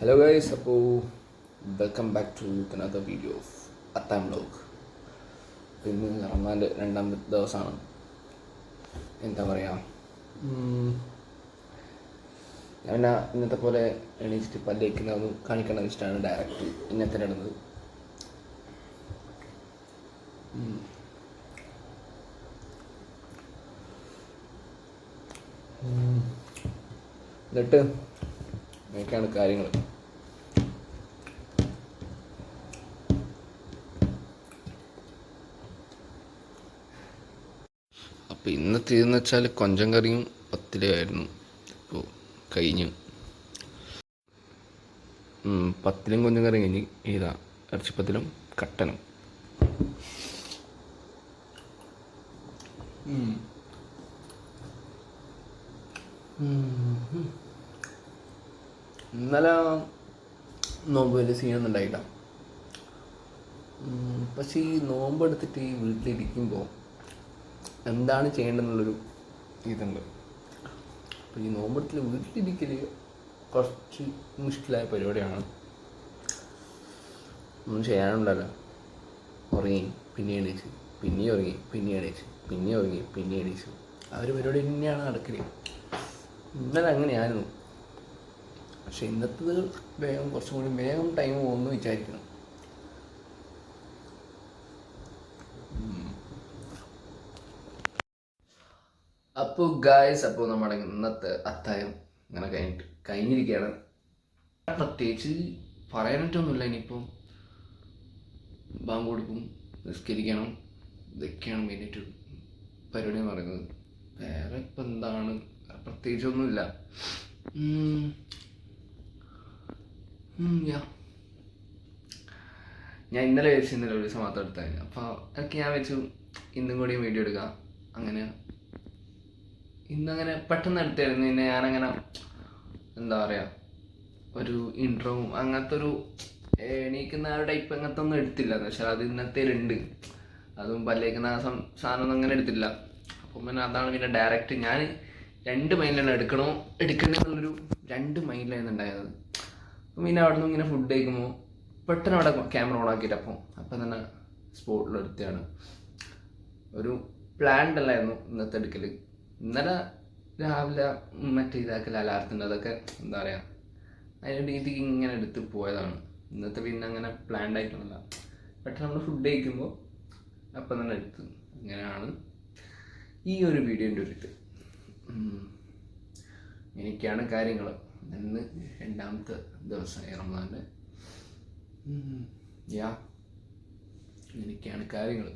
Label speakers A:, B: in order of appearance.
A: Hello guys അപ്പോൾ welcome back to another video of അത്താം blog അപ്പോൾ ഇന്ന് റമദാന്റെ രണ്ടാമത്തെ ദിവസമാണ്. എന്താ പറയുക ഞാൻ ഇന്നത്തെ പോലെ എണീച്ചിട്ട് പല്ലേക്കുന്നതൊന്നും കാണിക്കണം ഇഷ്ടമാണ് ഡയറക്റ്റ് ഇന്നത്തെ ഇടുന്നത്. എന്നിട്ട് ഇങ്ങനെയൊക്കെയാണ് കാര്യങ്ങൾ അപ്പോൾ ഇന്നത്തെ ഇതെന്ന് വെച്ചാൽ കൊഞ്ചം കറിയും പത്തിലയായിരുന്നു ഇപ്പോൾ കഴിഞ്ഞു. പത്തിലും കൊഞ്ചം കറിയും കഴിഞ്ഞ് ഇതാ ഇറച്ചിപ്പത്തിലും കട്ടനും. ഇന്നലെ നോമ്പ് വലിയ സീനൊന്നും ഉണ്ടായില്ല. പക്ഷേ ഈ നോമ്പ് എടുത്തിട്ട് ഈ വീട്ടിലിരിക്കുമ്പോൾ എന്താണ് ചെയ്യേണ്ടതെന്നുള്ളൊരു ഇതുണ്ട്. അപ്പോൾ ഈ നോമ്പെടുത്തിൽ വീട്ടിലിരിക്കൽ കുറച്ച് മുഷ്കിലായ പരിപാടിയാണ്. ഒന്നും ചെയ്യാനുണ്ടല്ലോ. ഉറങ്ങി പിന്നെ എണീച്ച് പിന്നെ ഉറങ്ങി പിന്നെ എണീച്ച് പിന്നെ ഉറങ്ങി പിന്നെ എണീച്ച്. ആ ഒരു പരിപാടി തന്നെയാണ് നടക്കൽ. ഇന്നലെ അങ്ങനെയായിരുന്നു. പക്ഷെ ഇന്നത്തത് വേഗം കുറച്ചും കൂടി വേഗം ടൈം പോകുമെന്ന് വിചാരിക്കണം. അപ്പോൾ ഗായ്സ് അപ്പോൾ നമ്മുടെ ഇന്നത്തെ അത്തായം അങ്ങനെ കഴിഞ്ഞിട്ട് കഴിഞ്ഞിരിക്കുകയാണ്. പ്രത്യേകിച്ച് പറയാനായിട്ടൊന്നുമില്ല ഇനിയിപ്പം ബാങ്ക് കൊടുക്കും നിസ്കരിക്കണം ഇതൊക്കെയാണ് മെയിനായിട്ട് പരിപാടി എന്ന് പറയുന്നത്. വേറെ ഇപ്പം എന്താണ്? പ്രത്യേകിച്ചൊന്നുമില്ല. ഞാൻ ഇന്നലെ വെച്ച് ഇന്നലെ ഒരു ദിവസം മാത്രം എടുത്തായിരുന്നു. അപ്പോൾ അതൊക്കെ ഞാൻ വെച്ചു ഇന്നും കൂടി വീഡിയോ എടുക്കാം. അങ്ങനെ ഇന്നങ്ങനെ പെട്ടെന്ന് എടുത്തായിരുന്നു പിന്നെ ഞാനങ്ങനെ എന്താ പറയുക ഒരു ഇൻട്രോവും അങ്ങനത്തെ ഒരു എണീക്കുന്ന ആ ടൈപ്പ് അങ്ങനത്തെ ഒന്നും എടുത്തില്ല. എന്ന് വെച്ചാൽ അത് ഇന്നത്തേലുണ്ട്. അതും പല്ലേക്കുന്ന ആ സാധനമൊന്നും അങ്ങനെ എടുത്തില്ല. അപ്പം പിന്നെ അതാണ് പിന്നെ ഡയറക്റ്റ് ഞാൻ രണ്ട് മൈലാണ് എടുക്കണോ എടുക്കണ്ടെന്നുള്ളൊരു രണ്ട് മൈൻഡിലായിരുന്നു ഉണ്ടായത്. അപ്പം പിന്നെ അവിടെ നിന്ന് ഇങ്ങനെ ഫുഡ് കഴിക്കുമ്പോൾ പെട്ടെന്ന് അവിടെ ക്യാമറ ഓൺ ആക്കിയിട്ട് അപ്പം അപ്പം തന്നെ സ്പോട്ടിൽ എടുത്തതാണ്. ഒരു പ്ലാൻഡ് അല്ലായിരുന്നു ഇന്നത്തെ എടുക്കൽ ഇന്നലെ രാവിലെ മറ്റേ ഇതാക്കൽ അലാറത്തിന്റെ അതൊക്കെ എന്താ പറയുക അതിന്റെ രീതിക്ക് ഇങ്ങനെ എടുത്ത് പോയതാണ്. ഇന്നത്തെ പിന്നെ അങ്ങനെ പ്ലാൻഡ് ആയിട്ടൊന്നുമില്ല. പെട്ടെന്ന് നമ്മൾ ഫുഡ് കഴിക്കുമ്പോൾ അപ്പം തന്നെ എടുത്ത് ഇങ്ങനെയാണ് ഈ ഒരു വീഡിയോന്റെ ഒരു ഇത്. എനിക്കാണ് കാര്യങ്ങൾ ഇന്ന് രണ്ടാമത്തെ ദിവസം റമദാന്റെ യാ. എനിക്കാണ് കാര്യങ്ങൾ